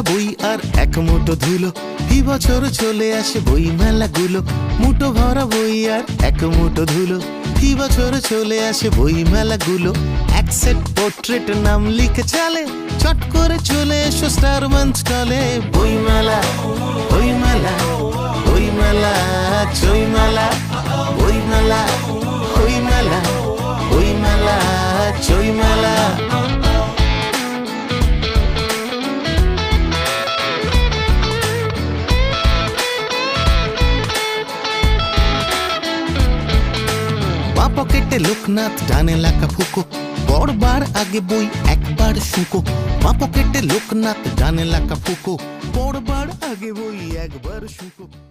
মেলা বই আর এক মুঠো ধুলো। কি বছর চলে আসে বই মেলা গুলো মুঠো ভরা বই আর এক মুঠো ধুলো। কি বছর চলে আসে বই মেলাগুলো। এক সেট পোর্ট্রেট নাম লিখে চলে। চট করে চলে এসো স্টার মঞ্চ চলে বই মেলা পকেটে লোকনাথ, ডানে লেখা ফুকো। পড়বার আগে বই একবার শুকো। বা পকেটে লোকনাথ, ডানে লেখা ফুকো। পড়বার আগে বই একবার শুকো।